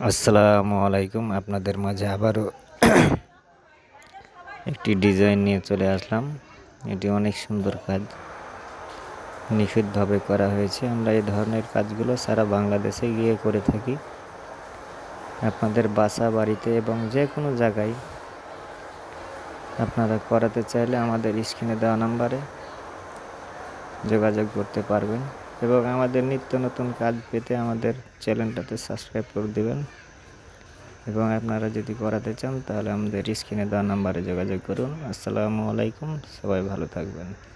আসসালামু আলাইকুম। আপনাদের মাঝে আবারও একটি ডিজাইন নিয়ে চলে আসলাম। এটি অনেক সুন্দর কাজ। নিখুঁতভাবে করা হয়েছে। আমরা এই ধরনের কাজগুলো সারা বাংলাদেশে গিয়ে করে থাকি। আপনাদের বাসা, বাড়িতে এবং যে কোনো জায়গায় আপনারা করাতে চাইলে আমাদের স্ক্রিনে দেওয়া নাম্বারে যোগাযোগ করতে পারবেন। এবং আমাদের নিত্য নতুন কাজ পেতে আমাদের চ্যানেলটাতে সাবস্ক্রাইব করে দেবেন। এবং আপনারা যদি করাতে চান, তাহলে আমাদের স্ক্রিনে দেওয়া নাম্বারে যোগাযোগ করুন। আসসালামু আলাইকুম, সবাই ভালো থাকবেন।